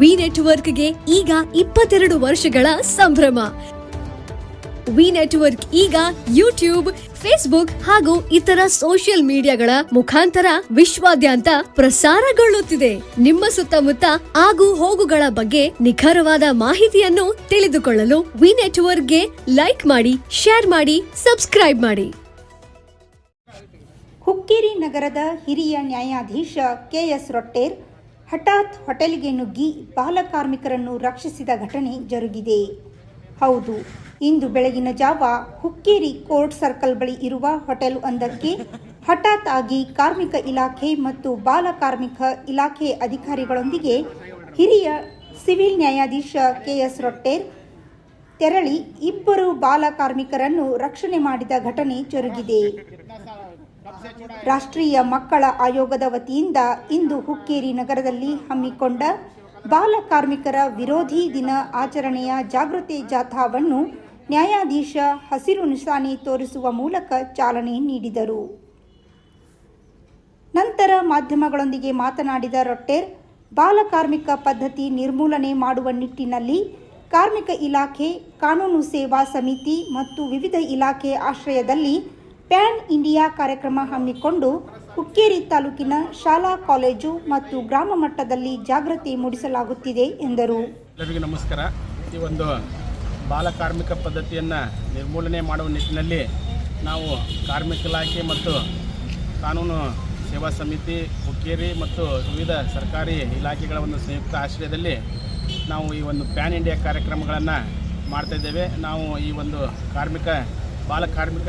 V ನೆಟ್ವರ್ಕ್ಗೆ ಈಗ ಇಪ್ಪತ್ತೆರಡು ವರ್ಷಗಳ ಸಂಭ್ರಮ. ವಿ ನೆಟ್ವರ್ಕ್ ಈಗ ಯೂಟ್ಯೂಬ್, ಫೇಸ್ಬುಕ್ ಹಾಗೂ ಇತರ ಸೋಷಿಯಲ್ ಮೀಡಿಯಾಗಳ ಮುಖಾಂತರ ವಿಶ್ವಾದ್ಯಂತ ಪ್ರಸಾರಗೊಳ್ಳುತ್ತಿದೆ. ನಿಮ್ಮ ಸುತ್ತಮುತ್ತ ಆಗು ಹೋಗುಗಳ ಬಗ್ಗೆ ನಿಖರವಾದ ಮಾಹಿತಿಯನ್ನು ತಿಳಿದುಕೊಳ್ಳಲು ವಿ ನೆಟ್ವರ್ಕ್ಗೆ ಲೈಕ್ ಮಾಡಿ, ಶೇರ್ ಮಾಡಿ, ಸಬ್ಸ್ಕ್ರೈಬ್ ಮಾಡಿ. ಹುಕ್ಕೇರಿ ನಗರದ ಹಿರಿಯ ನ್ಯಾಯಾಧೀಶ ಕೆಎಸ್ ರೊಟ್ಟೇರ್ ಹಠಾತ್ ಹೋಟೆಲ್ಗೆ ನುಗ್ಗಿ ಬಾಲಕಾರ್ಮಿಕರನ್ನು ರಕ್ಷಿಸಿದ ಘಟನೆ ಜರುಗಿದೆ. ಹೌದು, ಇಂದು ಬೆಳಗಿನ ಜಾವ ಹುಕ್ಕೇರಿ ಕೋರ್ಟ್ ಸರ್ಕಲ್ ಬಳಿ ಇರುವ ಹೋಟೆಲ್ ಒಂದಕ್ಕೆ ಹಠಾತ್ ಆಗಿ ಕಾರ್ಮಿಕ ಇಲಾಖೆ ಮತ್ತು ಬಾಲ ಕಾರ್ಮಿಕ ಇಲಾಖೆ ಅಧಿಕಾರಿಗಳೊಂದಿಗೆ ಹಿರಿಯ ಸಿವಿಲ್ ನ್ಯಾಯಾಧೀಶ ಕೆಎಸ್ ರೊಟ್ಟೇರ್ ತೆರಳಿ ಇಬ್ಬರು ಬಾಲ ಕಾರ್ಮಿಕರನ್ನು ರಕ್ಷಣೆ ಮಾಡಿದ ಘಟನೆ ಜರುಗಿದೆ. ರಾಷ್ಟ್ರೀಯ ಮಕ್ಕಳ ಆಯೋಗದ ವತಿಯಿಂದ ಇಂದು ಹುಕ್ಕೇರಿ ನಗರದಲ್ಲಿ ಹಮ್ಮಿಕೊಂಡ ಬಾಲ ಕಾರ್ಮಿಕರ ವಿರೋಧಿ ದಿನ ಆಚರಣೆಯ ಜಾಗೃತಿ ಜಾಥಾವನ್ನು ನ್ಯಾಯಾಧೀಶ ಹಸಿರು ನಿಶಾನೆ ತೋರಿಸುವ ಮೂಲಕ ಚಾಲನೆ ನೀಡಿದರು. ನಂತರ ಮಾಧ್ಯಮಗಳೊಂದಿಗೆ ಮಾತನಾಡಿದ ರೊಟ್ಟೆರ್, ಬಾಲ ಕಾರ್ಮಿಕ ಪದ್ಧತಿ ನಿರ್ಮೂಲನೆ ಮಾಡುವ ನಿಟ್ಟಿನಲ್ಲಿ ಕಾರ್ಮಿಕ ಇಲಾಖೆ, ಕಾನೂನು ಸೇವಾ ಸಮಿತಿ ಮತ್ತು ವಿವಿಧ ಇಲಾಖೆ ಆಶ್ರಯದಲ್ಲಿ ಪ್ಯಾನ್ ಇಂಡಿಯಾ ಕಾರ್ಯಕ್ರಮ ಹಮ್ಮಿಕೊಂಡು ಹುಕ್ಕೇರಿ ತಾಲೂಕಿನ ಶಾಲಾ, ಕಾಲೇಜು ಮತ್ತು ಗ್ರಾಮ ಮಟ್ಟದಲ್ಲಿ ಜಾಗೃತಿ ಮೂಡಿಸಲಾಗುತ್ತಿದೆ ಎಂದರು. ಎಲ್ಲರಿಗೂ ನಮಸ್ಕಾರ. ಈ ಒಂದು ಬಾಲ ಕಾರ್ಮಿಕ ಪದ್ಧತಿಯನ್ನು ನಿರ್ಮೂಲನೆ ಮಾಡುವ ನಿಟ್ಟಿನಲ್ಲಿ ನಾವು ಕಾರ್ಮಿಕ ಇಲಾಖೆ ಮತ್ತು ಕಾನೂನು ಸೇವಾ ಸಮಿತಿ, ಹುಕ್ಕೇರಿ ಮತ್ತು ವಿವಿಧ ಸರ್ಕಾರಿ ಇಲಾಖೆಗಳ ಒಂದು ಸಂಯುಕ್ತ ಆಶ್ರಯದಲ್ಲಿ ನಾವು ಈ ಒಂದು ಪ್ಯಾನ್ ಇಂಡಿಯಾ ಕಾರ್ಯಕ್ರಮಗಳನ್ನು ಮಾಡ್ತಾಯಿದ್ದೇವೆ ನಾವು ಈ ಒಂದು ಕಾರ್ಮಿಕ ಬಾಲ ಕಾರ್ಮಿಕ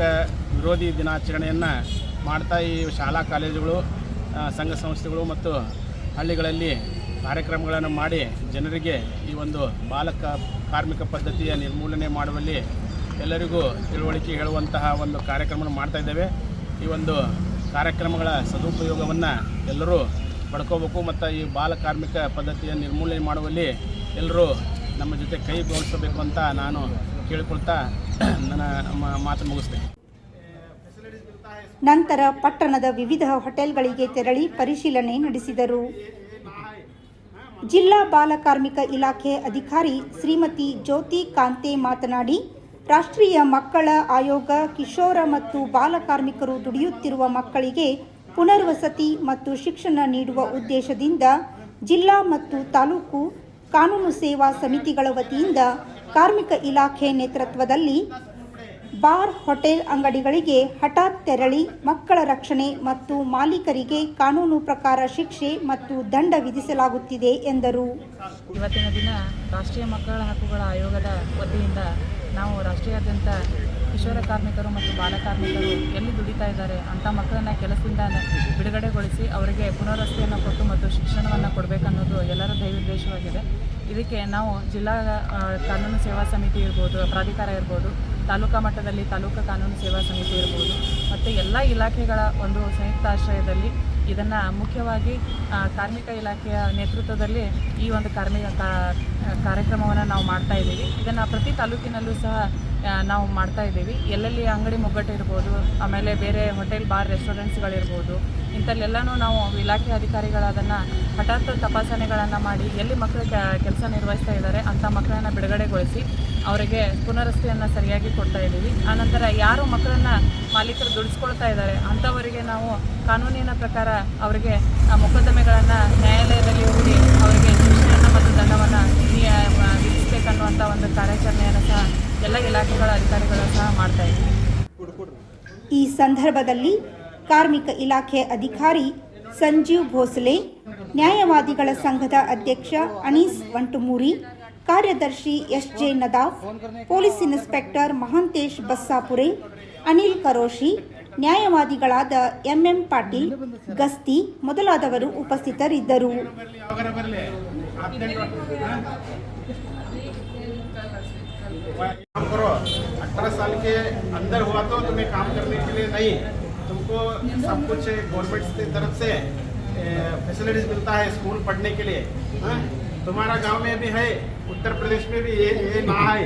ವಿರೋಧಿ ದಿನಾಚರಣೆಯನ್ನು ಮಾಡ್ತಾ ಈ ಶಾಲಾ ಕಾಲೇಜುಗಳು ಸಂಘ ಸಂಸ್ಥೆಗಳು ಮತ್ತು ಹಳ್ಳಿಗಳಲ್ಲಿ ಕಾರ್ಯಕ್ರಮಗಳನ್ನು ಮಾಡಿ ಜನರಿಗೆ ಈ ಒಂದು ಬಾಲಕ ಕಾರ್ಮಿಕ ಪದ್ಧತಿಯ ನಿರ್ಮೂಲನೆ ಮಾಡುವಲ್ಲಿ ಎಲ್ಲರಿಗೂ ತಿಳುವಳಿಕೆ ಹೇಳುವಂತಹ ಒಂದು ಕಾರ್ಯಕ್ರಮವನ್ನು ಮಾಡ್ತಾ ಇದ್ದೇವೆ. ಈ ಒಂದು ಕಾರ್ಯಕ್ರಮಗಳ ಸದುಪಯೋಗವನ್ನು ಎಲ್ಲರೂ ಪಡ್ಕೋಬೇಕು ಮತ್ತು ಈ ಬಾಲಕಾರ್ಮಿಕ ಪದ್ಧತಿಯ ನಿರ್ಮೂಲನೆ ಮಾಡುವಲ್ಲಿ ಎಲ್ಲರೂ ನಮ್ಮ ಜೊತೆ ಕೈ ಜೋಡಿಸಬೇಕು ಅಂತ ನಾನು ಕೇಳಿಕೊಳ್ತಾ ನಂತರ ಪಟ್ಟಣದ ವಿವಿಧ ಹೋಟೆಲ್ಗಳಿಗೆ ತೆರಳಿ ಪರಿಶೀಲನೆ ನಡೆಸಿದರು. ಜಿಲ್ಲಾ ಬಾಲಕಾರ್ಮಿಕ ಇಲಾಖೆ ಅಧಿಕಾರಿ ಶ್ರೀಮತಿ ಜ್ಯೋತಿ ಕಾಂತೆ ಮಾತನಾಡಿ, ರಾಷ್ಟ್ರೀಯ ಮಕ್ಕಳ ಆಯೋಗ ಕಿಶೋರ ಮತ್ತು ಬಾಲಕಾರ್ಮಿಕರು ದುಡಿಯುತ್ತಿರುವ ಮಕ್ಕಳಿಗೆ ಪುನರ್ವಸತಿ ಮತ್ತು ಶಿಕ್ಷಣ ನೀಡುವ ಉದ್ದೇಶದಿಂದ ಜಿಲ್ಲಾ ಮತ್ತು ತಾಲೂಕು ಕಾನೂನು ಸೇವಾ ಸಮಿತಿಗಳ ವತಿಯಿಂದ ಕಾರ್ಮಿಕ ಇಲಾಖೆ ನೇತೃತ್ವದಲ್ಲಿ ಬಾರ್ ಹೋಟೆಲ್ ಅಂಗಡಿಗಳಿಗೆ ಹಠಾತ್ ತೆರಳಿ ಮಕ್ಕಳ ರಕ್ಷಣೆ ಮತ್ತು ಮಾಲೀಕರಿಗೆ ಕಾನೂನು ಪ್ರಕಾರ ಶಿಕ್ಷೆ ಮತ್ತು ದಂಡ ವಿಧಿಸಲಾಗುತ್ತಿದೆ ಎಂದರು. ಇವತ್ತಿನ ದಿನ ರಾಷ್ಟ್ರೀಯ ಮಕ್ಕಳ ಹಕ್ಕುಗಳ ಆಯೋಗದ ವತಿಯಿಂದ ನಾವು ರಾಷ್ಟ್ರೀಯಾದ್ಯಂತ ಕಿಶೋರ ಕಾರ್ಮಿಕರು ಮತ್ತು ಬಾಲ ಕಾರ್ಮಿಕರು ಎಲ್ಲಿ ದುಡಿತಾ ಇದ್ದಾರೆ ಅಂಥ ಮಕ್ಕಳನ್ನ ಕೆಲಸದಿಂದ ಬಿಡುಗಡೆಗೊಳಿಸಿ ಅವರಿಗೆ ಪುನರ್ವಸತಿಯನ್ನು ಕೊಟ್ಟು ಮತ್ತು ಶಿಕ್ಷಣವನ್ನು ಕೊಡಬೇಕನ್ನೋದು ಎಲ್ಲರ ದೈವೋದ್ದೇಶವಾಗಿದೆ. ಇದಕ್ಕೆ ನಾವು ಜಿಲ್ಲಾ ಕಾನೂನು ಸೇವಾ ಸಮಿತಿ ಇರ್ಬೋದು, ಪ್ರಾಧಿಕಾರ ಇರ್ಬೋದು, ತಾಲೂಕಾ ಮಟ್ಟದಲ್ಲಿ ತಾಲೂಕು ಕಾನೂನು ಸೇವಾ ಸಮಿತಿ ಇರ್ಬೋದು, ಮತ್ತು ಎಲ್ಲ ಇಲಾಖೆಗಳ ಒಂದು ಸಂಯುಕ್ತ ಆಶ್ರಯದಲ್ಲಿ ಇದನ್ನು ಮುಖ್ಯವಾಗಿ ಕಾರ್ಮಿಕ ಇಲಾಖೆಯ ನೇತೃತ್ವದಲ್ಲಿ ಈ ಒಂದು ಕಾರ್ಮಿಕ ಕಾರ್ಯಕ್ರಮವನ್ನು ನಾವು ಮಾಡ್ತಾ ಇದ್ದೀವಿ. ಇದನ್ನು ಪ್ರತಿ ತಾಲೂಕಿನಲ್ಲೂ ಸಹ ನಾವು ಮಾಡ್ತಾ ಇದ್ದೀವಿ. ಎಲ್ಲೆಲ್ಲಿ ಅಂಗಡಿ ಮುಗ್ಗಟ್ಟು ಇರ್ಬೋದು, ಆಮೇಲೆ ಬೇರೆ ಹೋಟೆಲ್, ಬಾರ್, ರೆಸ್ಟೋರೆಂಟ್ಸ್ಗಳಿರ್ಬೋದು, ಇಂಥಲ್ಲೆಲ್ಲನೂ ನಾವು ಇಲಾಖೆ ಅಧಿಕಾರಿಗಳದನ್ನು ಹಠಾತ್ ತಪಾಸಣೆಗಳನ್ನು ಮಾಡಿ ಎಲ್ಲಿ ಮಕ್ಕಳು ಕೆಲಸ ನಿರ್ವಹಿಸ್ತಾ ಇದ್ದಾರೆ ಅಂಥ ಮಕ್ಕಳನ್ನು ಬಿಡುಗಡೆಗೊಳಿಸಿ ಅವರಿಗೆ ಪುನರ್ವಸತಿಯನ್ನು ಸರಿಯಾಗಿ ಕೊಡ್ತಾ ಇದ್ದೀವಿ. ಆನಂತರ ಯಾರು ಮಕ್ಕಳನ್ನು ಮಾಲೀಕರು ದುಡಿಸ್ಕೊಳ್ತಾ ಇದ್ದಾರೆ, ಅಂಥವರಿಗೆ ನಾವು ಕಾನೂನಿನ ಪ್ರಕಾರ ಅವರಿಗೆ ಮೊಕದ್ದಮೆಗಳನ್ನು ನ್ಯಾಯಾಲಯದಲ್ಲಿ ಹೋಗಿ ಅವರಿಗೆ ಶಿಕ್ಷೆಯನ್ನು ಮತ್ತು ದಂಡವನ್ನು ವಿಧಿಸಬೇಕನ್ನುವಂಥ ಒಂದು ಕಾರ್ಯಾಚರಣೆಯನ್ನು ಸಹ ಎಲ್ಲ ಇಲಾಖೆಗಳ ಅಧಿಕಾರಿಗಳು ಸಹ ಮಾಡ್ತಾ ಈ ಸಂದರ್ಭದಲ್ಲಿ ಕಾರ್ಮಿಕ ಇಲಾಖೆ ಅಧಿಕಾರಿ ಸಂಜೀವ್ ಭೋಸಲೆ, ನ್ಯಾಯವಾದಿಗಳ ಸಂಘದ ಅಧ್ಯಕ್ಷ ಅನೀಸ್ ವಂಟುಮೂರಿ ಕಾರ್ಯದರ್ಶಿ S J Nadaf, police inspector Mahantesh Bassapure, Anil Karoshi ನ್ಯಾಯವಾದಿಗಳಾದ MM Patil Gasti ಮೊದಲಾದವರು ಉಪಸ್ಥಿತರಿದ್ದರು ಯಾವಾಗಾರ ಬರಲಿ काम करो अठारह साल के अंदर हुआ तो तुम्हें काम करने के लिए नहीं तुमको सब कुछ गवर्नमेंट की तरफ से फैसिलिटीज मिलता है स्कूल पढ़ने के लिए हाँ? तुम्हारा गांव में भी है उत्तर प्रदेश में भी ये ये ना है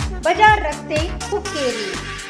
बजा रखते लिए